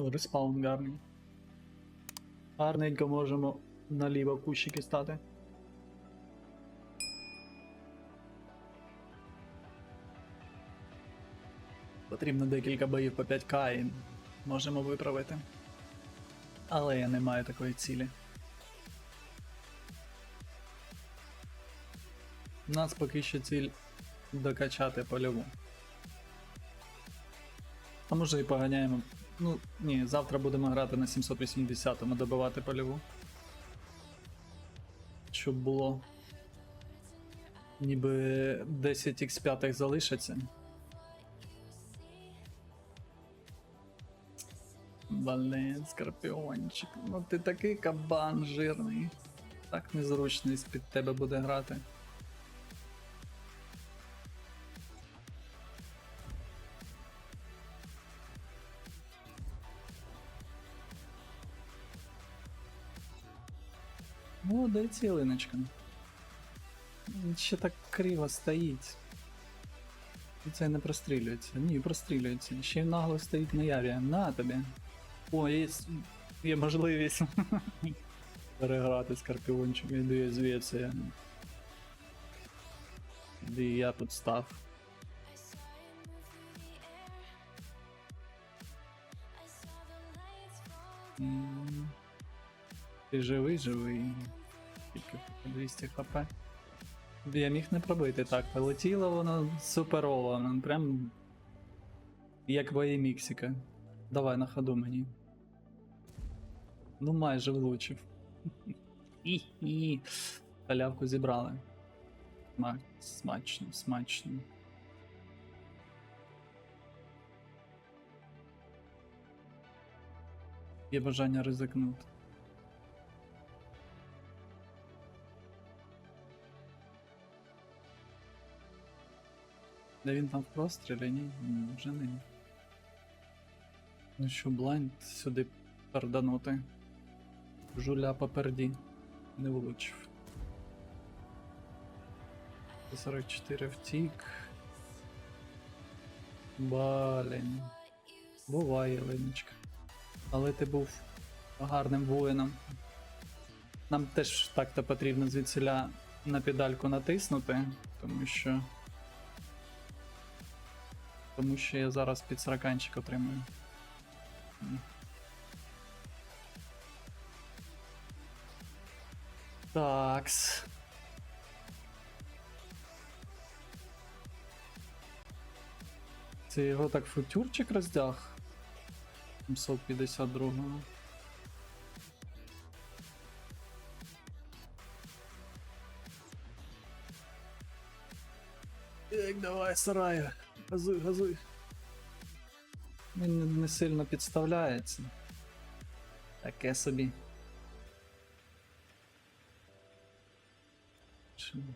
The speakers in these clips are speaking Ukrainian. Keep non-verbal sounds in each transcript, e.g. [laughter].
Ну, респаун гарний. Гарненько можемо наліво кущики стати. Потрібно декілька боїв по 5к і можемо виправити. Але я не маю такої цілі. У нас поки що ціль докачати польову. А може і поганяємо. Ну, ні, завтра будемо грати на 780-му добивати польову. Щоб було. Ніби 10 x 5 залишиться. Блин, скорпіончик. Ну ти такий кабан жирний. Так незручно з-під тебе буде грати. О, де цілиночка. Він ще так криво стоїть. І це не прострілюється. Ні, прострілюється. Ще й нагло стоїть на яві. На тобі. О, є, є можливість [laughs] переграти скорпіончик. Іду я звідси. Де я тут став. М. Ти живий, живий. Тільки 200 хп. Я міг не пробити так. Полетіло воно суперово, воно прям. Як бої Міксика. Давай на ходу мені. Ну майже влучив. І-і. Халявку зібрали. Смачно, смачно. Є бажання ризикнути. Де він там в прострілі? Ні, вже не. Ну що, блайнд сюди перданути. Жуля поперді. Не влучив. 44 втік. Блін. Буває, Ленечка. Але ти був гарним воїном. Нам теж так-то потрібно звідсіля на педальку натиснути, тому що. Тому що я зараз під сраканчик отримую. Такс. Це його так футюрчик роздяг. 752-го. Так, давай, сараю. Газуй, газуй. Він не, сильно підставляється. Таке собі. Чому?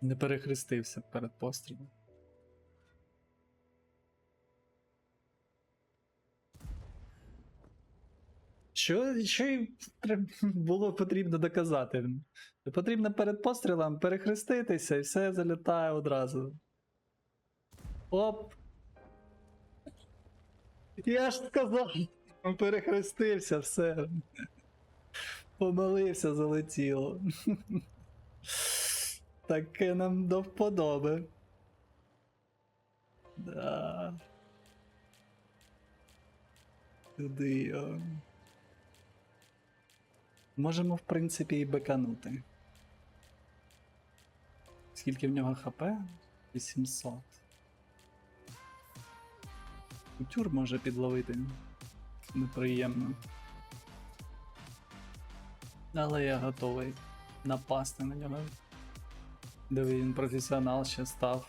Не перехрестився перед пострілом. Що, що треб- було потрібно доказати? Потрібно перед пострілом перехреститися і все залітає одразу. Оп! Я ж сказав! Перехрестився, все. Помилився, залетіло. Таке нам до вподоби. Да. Туди його. Можемо, в принципі, і беканути. Скільки в нього хп? 800. Кутюр може підловити. Неприємно. Але я готовий напасти на нього. Диви, він професіонал ще став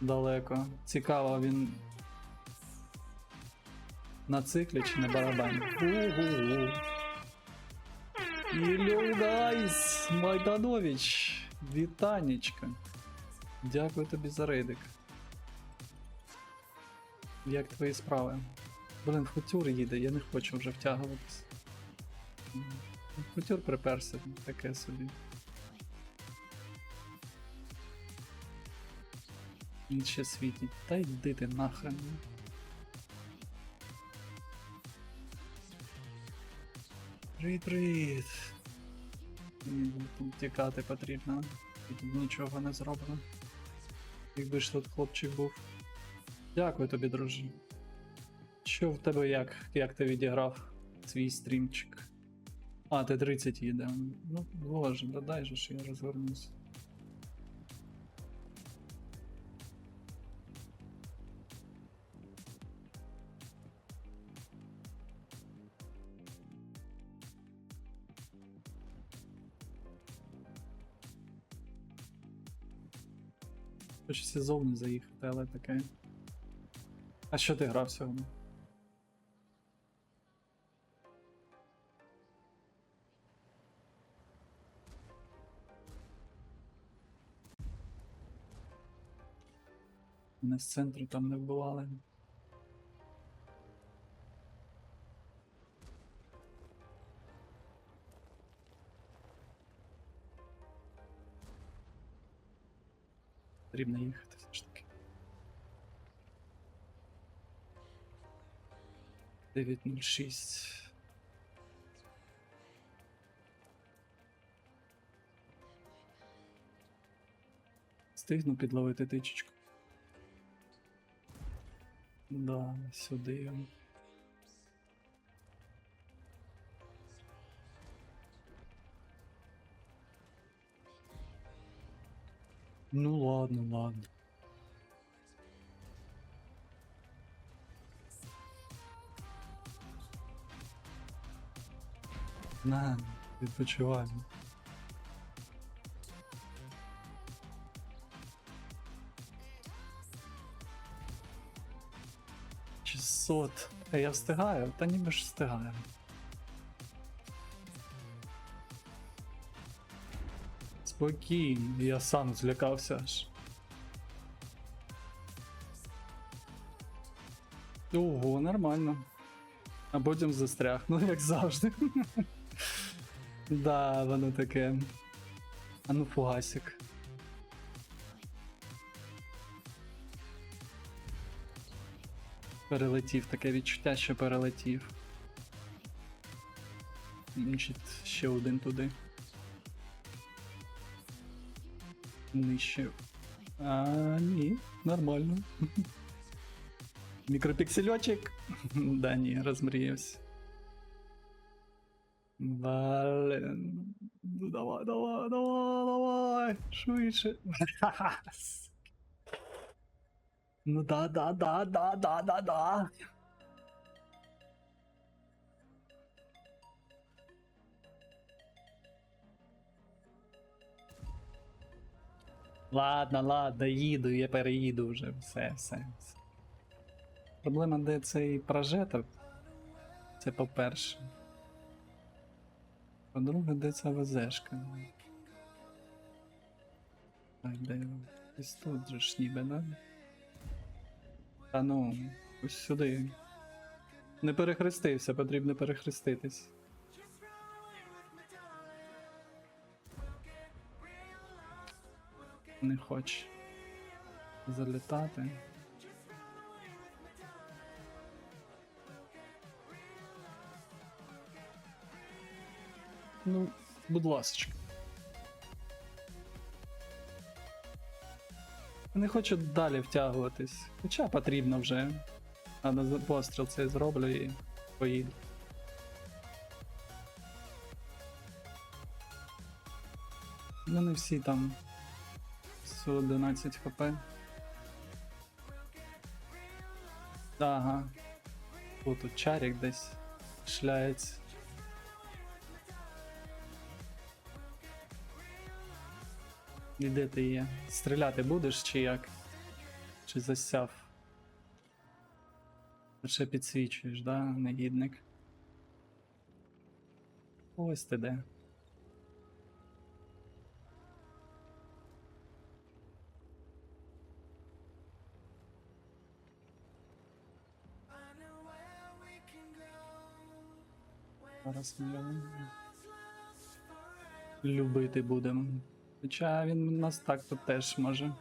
далеко. Цікаво, він на циклі чи на барабані. Ого. Ілю Гайс, Майданович, вітанечка. Дякую тобі за рейдик. Як твої справи? Блин, футюр їде, я не хочу вже втягуватись. Кутюр приперся, таке собі. Він ще світить. Та йди ти нахрен. Привіт, привіт. Тут тікати потрібно. Нічого не зроблено. Якби ж тут хлопчик був. Дякую тобі, друже. Що в тебе як? Як ти відіграв свій стрімчик? А, ти 30 їде. Ну, боже, додай же що я розвернусь. Хочеться зовні заїхати, але таке. А що ти грав сьогодні? Мене з центру там не вбивали. Потрібно їхати все ж таки. 906. Стигну підловити тичечку. Да, сюди. Ну ладно, ладно. На, відпочиваємо. А я встигаю? Та ніби ж встигаю. Спокійно, я сам злякався аж. Ого, нормально. А потім застряг, [laughs] ну як завжди. да, воно таке. А ну фугасик. Перелетів, таке відчуття, що перелетів. Ще один туди. Нижче. А, ні, нормально. Мікропіксельочек. [laughs] да, ні, розмріявся. Блин. Ну давай, давай, давай, давай. Швидше. [laughs] ну да, да, да, да, да, да, да. Ладно, ладно, їду, я переїду вже, все, все. все. Проблема, де цей прожеток. Це по-перше. По-друге, де ця ВЗшка? Так, де його? Тут же ж ніби, да? Та ну, ось сюди. Не перехрестився, потрібно перехреститись. Не хоче залітати. Ну, будь ласочка. Не хочу далі втягуватись. Хоча потрібно вже. Надо постріл цей зроблю і поїду. Ну не всі там з 11 хп. Ага. О, тут чарик десь шляється. І де ти є? Стріляти будеш чи як? Чи засяв? Лише підсвічуєш, да, негідник? Ось ти де. Зараз ми. любити будемо. Хоча він нас так тут теж може.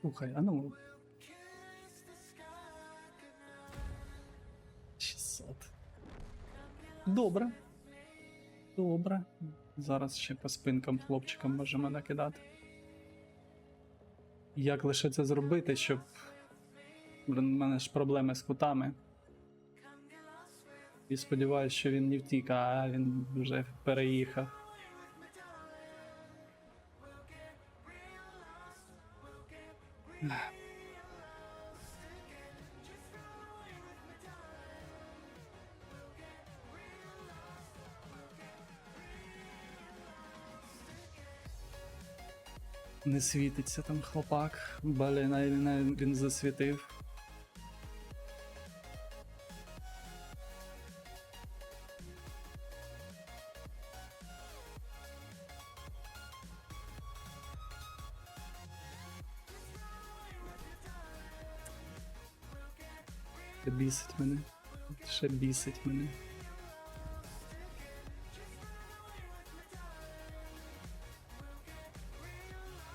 Слухай, а ну. 600. Добре. Добре. Зараз ще по спинкам хлопчикам можемо накидати. Як лише це зробити, щоб. В мене ж проблеми з кутами. І сподіваюся, що він не втік, а він вже переїхав. Не світиться там хлопак. Блін, він засвітив. Бісить мене. Ще бісить мене.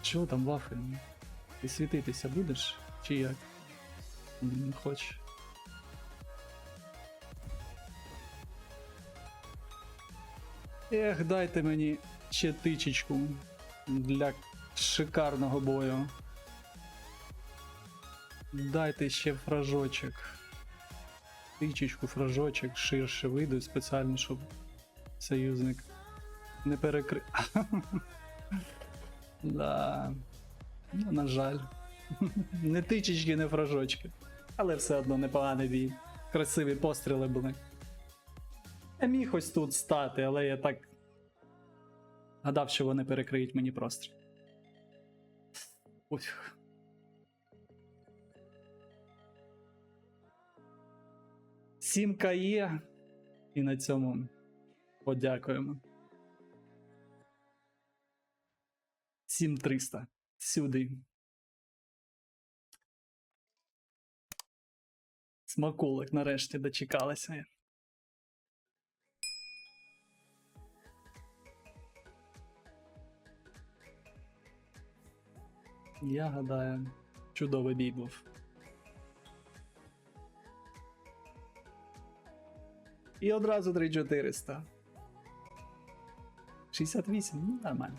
Чого там вафель? Ти світитися будеш? Чи як? Не хочеш. Ех, дайте мені ще тичечку для шикарного бою. Дайте ще фражочок. Тичечку, фражочок, ширше вийду спеціально, щоб союзник не перекрив. [laughs] Да. Ну, на жаль. [laughs] не тичечки, не фражочки. Але все одно непоганий бій. Красиві постріли були. Я міг ось тут стати, але я так. Гадав, що вони перекриють мені простріл. Ой. Сімка є. І на цьому подякуємо. 7300. Сюди. Смаколик нарешті дочекалися. Я гадаю, чудовий бій був. І одразу 3400. 68, ну нормально.